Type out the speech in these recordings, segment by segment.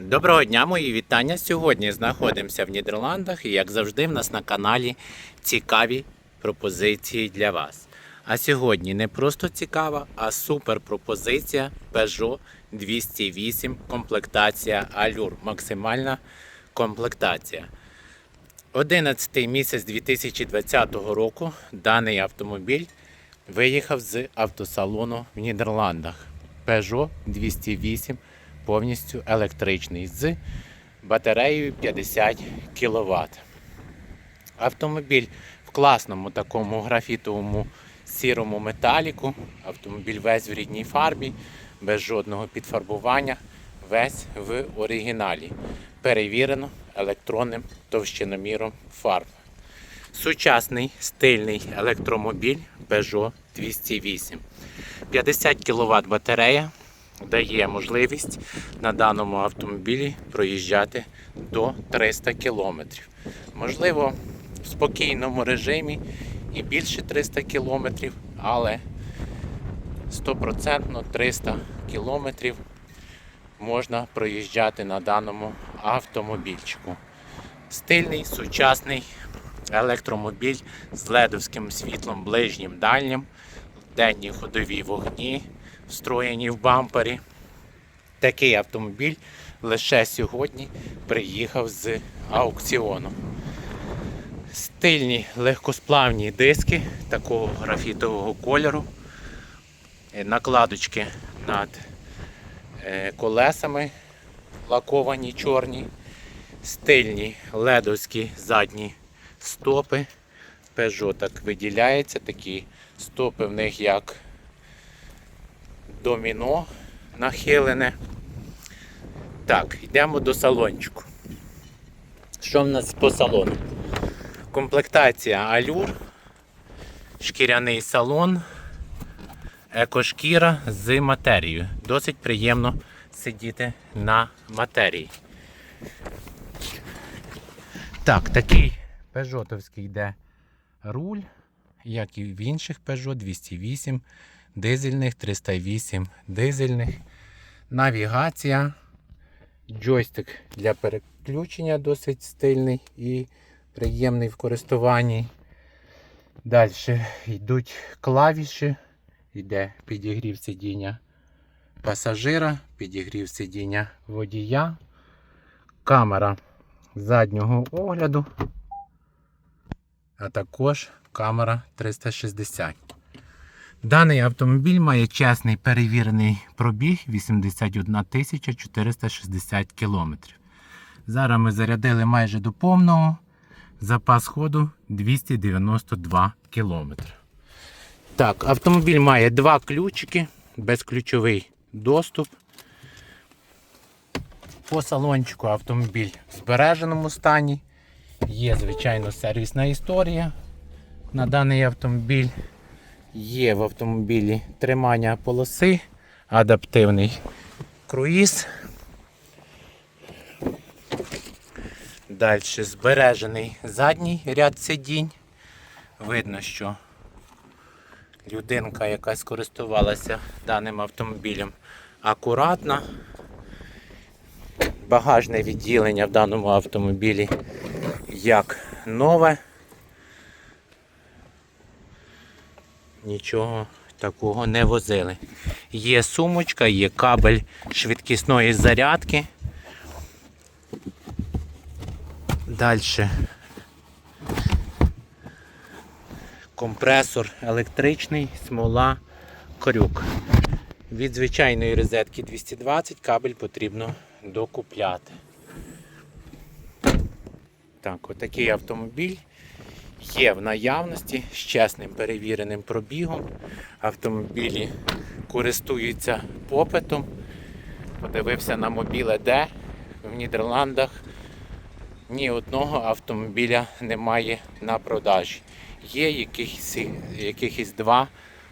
Доброго дня, мої вітання. Сьогодні знаходимося в Нідерландах і, як завжди, в нас на каналі цікаві пропозиції для вас. А сьогодні не просто цікава, а супер пропозиція Peugeot 208 комплектація Allure. Максимальна комплектація. 11 місяць 2020 року даний автомобіль виїхав з автосалону в Нідерландах. Peugeot 208 повністю електричний з батареєю 50 кВт. Автомобіль в класному такому графітовому сірому металіку. Автомобіль весь в рідній фарбі, без жодного підфарбування, весь в оригіналі. Перевірено електронним товщиноміром фарб. Сучасний стильний електромобіль Peugeot 208. 50 кВт батарея дає можливість на даному автомобілі проїжджати до 300 км. Можливо, в спокійному режимі і більше 300 км, але 100% 300 км можна проїжджати на даному автомобільчику. Стильний, сучасний електромобіль з ледовським світлом ближнім дальнім, денні ходові вогні, встроєні в бампері. Такий автомобіль лише сьогодні приїхав з аукціону. Стильні легкосплавні диски такого графітового кольору. Е, Накладочки над е, колесами лаковані чорні, стильні ледовські задні стопи. Peugeot так виділяється, такі стопи в них як доміно нахилене. Так, йдемо до салончику. Що в нас по салону? Комплектація Алюр, шкіряний салон, екошкіра з матерією. Досить приємно сидіти на матерії. Так, такий пежотовський йде руль, як і в інших Peugeot 208, дизельних, 308 дизельних. Навігація, джойстик для переключення досить стильний і приємний в користуванні. Далі йдуть клавіші, йде підігрів сидіння пасажира, підігрів сидіння водія, камера заднього огляду, а також камера 360. Даний автомобіль має чесний перевірений пробіг 81 460 км. Зараз ми зарядили майже до повного. Запас ходу 292 км. Так, автомобіль має два ключики, безключовий доступ. По салончику автомобіль в збереженому стані. Є, звичайно, сервісна історія на даний автомобіль. Є в автомобілі тримання полоси, адаптивний круїз. Далі збережений задній ряд сидінь. Видно, що людинка, яка скористувалася даним автомобілем, акуратна. Багажне відділення в даному автомобілі як нове. Нічого такого не возили. Є сумочка, є кабель швидкісної зарядки. Далі компресор електричний, смола, крюк. Від звичайної розетки 220 кабель потрібно докупляти. Так, отакий автомобіль є в наявності з чесним перевіреним пробігом. Автомобілі користуються попитом. Подивився на мобіле Д в Нідерландах. Ні одного автомобіля немає на продажі. Є якихось, якихось два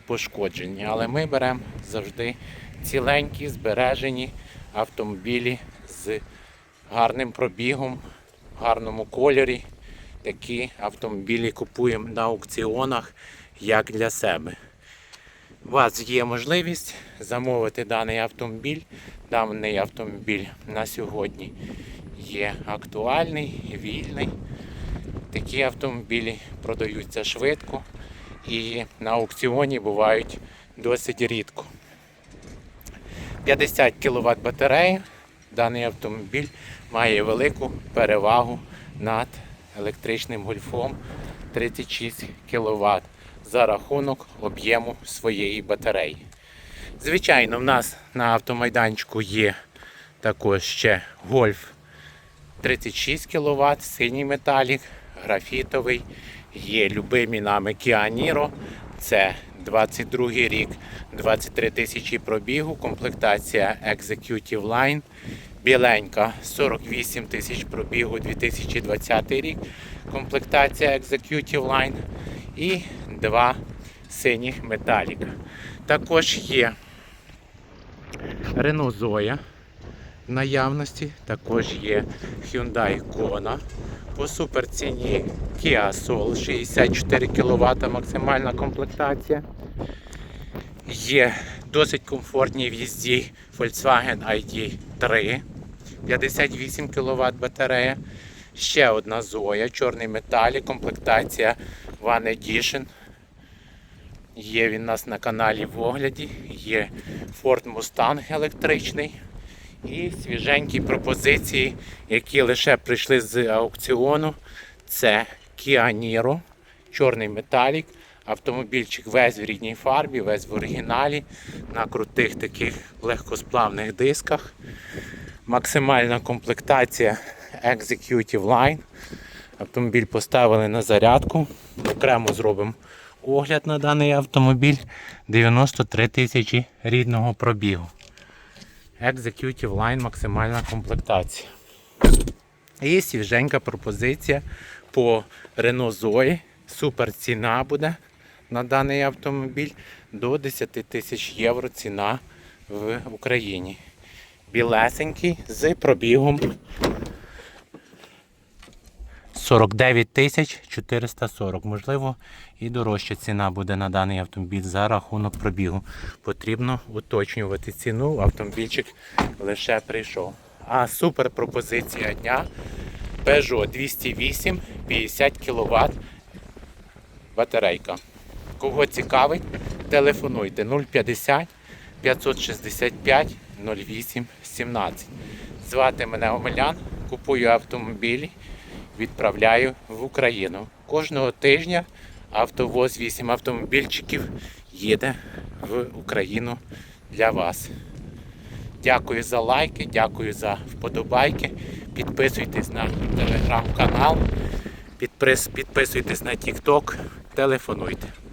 пошкоджені, але ми беремо завжди ціленькі, збережені автомобілі з гарним пробігом, в гарному кольорі. Такі автомобілі купуємо на аукціонах як для себе. у вас є можливість замовити даний автомобіль. Даний автомобіль на сьогодні є актуальний, вільний. Такі автомобілі продаються швидко і на аукціоні бувають досить рідко. 50 кВт батарея. Даний автомобіль має велику перевагу над електричним гольфом 36 кВт за рахунок об'єму своєї батареї. Звичайно, в нас на автомайданчику є також ще гольф 36 кВт, синій металік, графітовий. Є любимі нами Niro. Це 22 рік, 23 тисячі пробігу, комплектація Executive Line. Біленька 48 тисяч пробігу 2020 рік, комплектація Executive Line. І два синіх металіка. Також є Renault Zoe в наявності, також є Hyundai Kona по суперціні Kia Soul 64 кВт максимальна комплектація. Є досить комфортні в їзді Volkswagen ID3, 58 кВт батарея. Ще одна Zoya, чорний металік, комплектація One Edition. Є він у нас на каналі в огляді, є Ford Mustang електричний. І свіженькі пропозиції, які лише прийшли з аукціону. Це Kia Niro, чорний металік. Автомобільчик весь в рідній фарбі, весь в оригіналі, на крутих таких легкосплавних дисках. Максимальна комплектація Executive Line. Автомобіль поставили на зарядку. Окремо зробимо огляд на даний автомобіль. 93 тисячі рідного пробігу. Executive Line максимальна комплектація. І свіженька пропозиція по Renault Zoe. Супер ціна буде на даний автомобіль до 10 тисяч євро ціна в Україні. Білесенький з пробігом 49 тисяч 440. Можливо, і дорожча ціна буде на даний автомобіль за рахунок пробігу. Потрібно уточнювати ціну. Автомобільчик лише прийшов. А супер пропозиція дня Peugeot 208 50 кВт батарейка. Кого цікавить, телефонуйте 050 565 08 17. Звати мене Омелян, купую автомобілі, відправляю в Україну. Кожного тижня автовоз 8 автомобільчиків їде в Україну для вас. Дякую за лайки, дякую за вподобайки. Підписуйтесь на телеграм-канал, підписуйтесь на TikTok, телефонуйте.